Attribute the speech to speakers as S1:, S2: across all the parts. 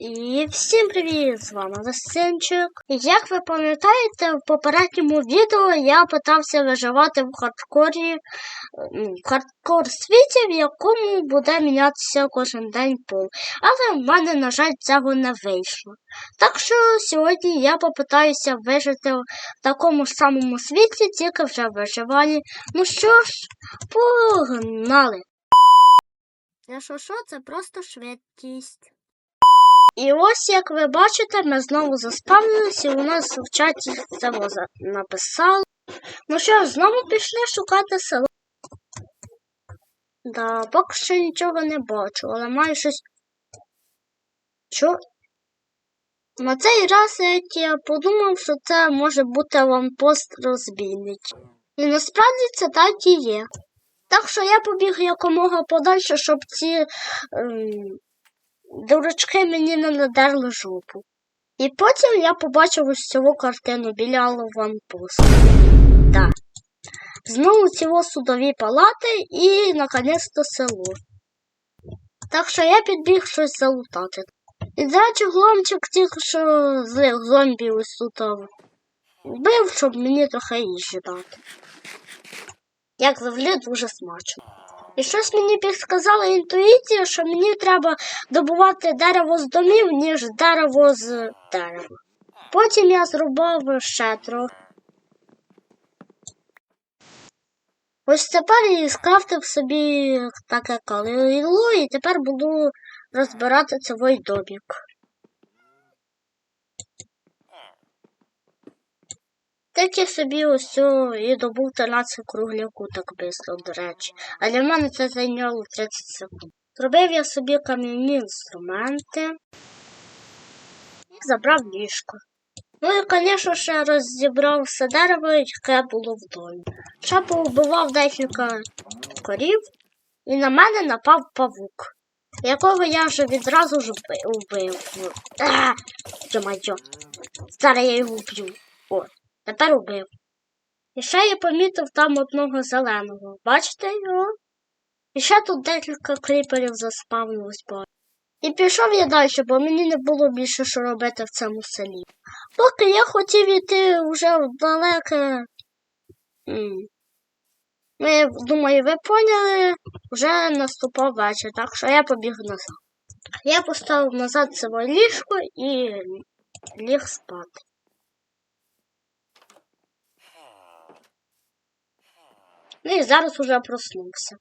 S1: І всім привіт! З вами Лисинчик. Як ви пам'ятаєте, в попередньому відео я питався виживати в хардкорі в хардкор світі, в якому буде мінятися кожен день пол. Але в мене, на жаль, цього не вийшло. Так що сьогодні я попитаюся вижити в такому ж самому світі, тільки вже в виживанні. Ну що ж, погнали! Якщо що, це просто швидкість. І ось, як ви бачите, ми знову заспавнилися, і у нас в чаті це воза написало. Ну що, знову пішли шукати село. Да, поки що нічого не бачу, але маю щось. Що? На цей раз я подумав, що це може бути аванпост розбійників. І насправді це так і є. Так що я побіг якомога подальше, щоб ці. Ем... Дурачки мені не надерли жопу. І потім я побачив ось цю картину біля Ванпост. Да. Знову ці судові палати і наконець-то село. Так що я підбіг щось залутати. І речі, гломчик тільки що злих зомбі ось тут вбив, щоб мені трохи їжі дати. Як завжди, дуже смачно. І щось мені підказала інтуїція, що мені треба добувати дерево з домів, ніж дерево з дерева. Потім я зрубав ще трохи. Ось тепер і скрафтив собі таке калило, і тепер буду розбирати цей домик. Так я собі ось і добув 13 кругляку так бистро, до речі. А для мене це зайняло 30 секунд. Зробив я собі кам'яні інструменти і забрав ліжко. Ну і, звісно, ще розібрав все дерево, яке було в домі. Ще повбивав декілька корів, і на мене напав павук, якого я вже відразу ж вбив. Йо-майо, зараз я його вб'ю. О. Тепер убив. І ще я помітив там одного зеленого. Бачите його? І ще тут декілька кріперів заспавнилось бо. І пішов я далі, бо мені не було більше що робити в цьому селі. Поки я хотів йти вже в далеке. Ми, думаю, ви поняли, вже наступав вечір, так що я побіг назад. Я поставив назад своє ліжко і ліг спати. Ну і зараз уже проснувся.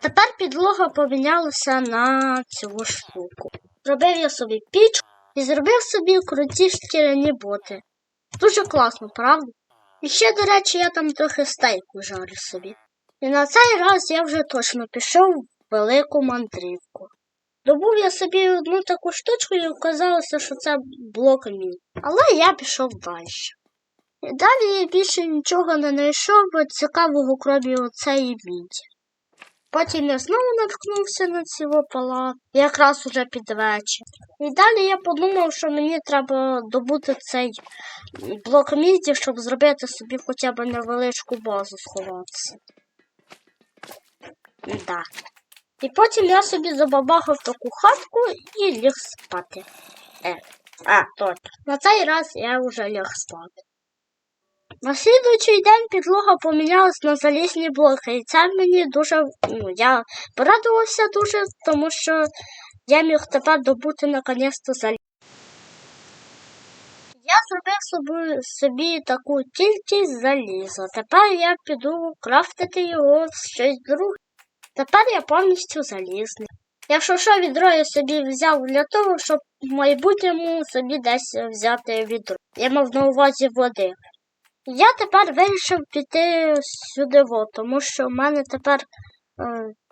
S1: Тепер підлога помінялася на цю штуку. Зробив я собі пічку і зробив собі круті шкіряні боти. Дуже класно, правда? І ще, до речі, я там трохи стейку жарю собі. І на цей раз я вже точно пішов в велику мандрівку. Добув я собі одну таку штучку і оказалося, що це блок мій. Але я пішов далі. Далі я більше нічого не знайшов цікавого крові оцеї міді. Потім я знову наткнувся на цього палат, якраз уже під вечір. І далі я подумав, що мені треба добути цей блок міді, щоб зробити собі хоча б невеличку базу сховатися. Да. І потім я собі забабахав таку хатку і ліг спати. Е, А, точно. На цей раз я вже ліг спати. На слідуючий день підлога помінялась на залізні блоки, і це мені дуже. ну, Я порадувався дуже, тому що я міг тепер добути наконець-то заліз. Я зробив собі, собі таку кількість заліза. Тепер я піду крафтити його в щось друге. Тепер я повністю залізний. Якщо що, відро я собі взяв для того, щоб в майбутньому собі десь взяти відро. Я мав на увазі води. Я тепер вирішив піти сюди, во, тому що в мене тепер е,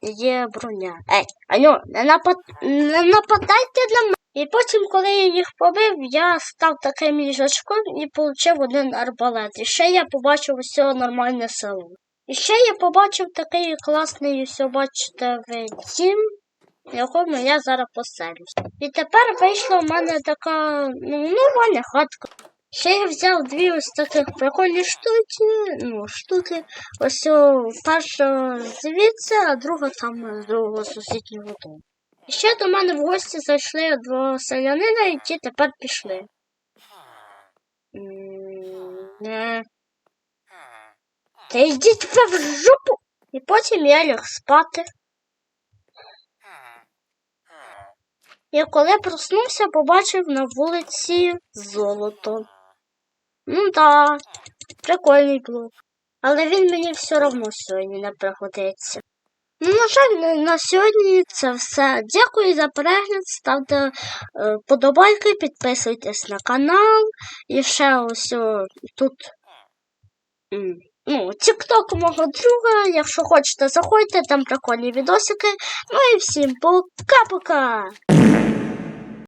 S1: є броня. Ей, алло, не, напад... не нападайте на мене. І потім, коли я їх побив, я став таким їжачком і отримав один арбалет. І ще я побачив усе нормальне село. І ще я побачив такий класний, все бачите, дім, в якому я зараз поселюсь. І тепер вийшла в мене така ну, нормальна хатка. Ще я взяв дві ось таких прикольні штуки, ну, штуки. Ось перша звідси, а друга там з другого сусіднього дому. Ще до мене в гості зайшли два селянина, і ті тепер пішли. М, Не. Та йдіть в жопу! І потім я ляг спати. І коли проснувся, побачив на вулиці золото. Ну да, прикольний блок. Але він мені все одно сьогодні не пригодиться. Ну, на жаль, на- сьогодні це все. Дякую за перегляд. Ставте е, подобайки, підписуйтесь на канал. І ще ось о, тут. Ну, тікток мого друга. Якщо хочете, заходьте, там прикольні відосики. Ну і всім пока-пока!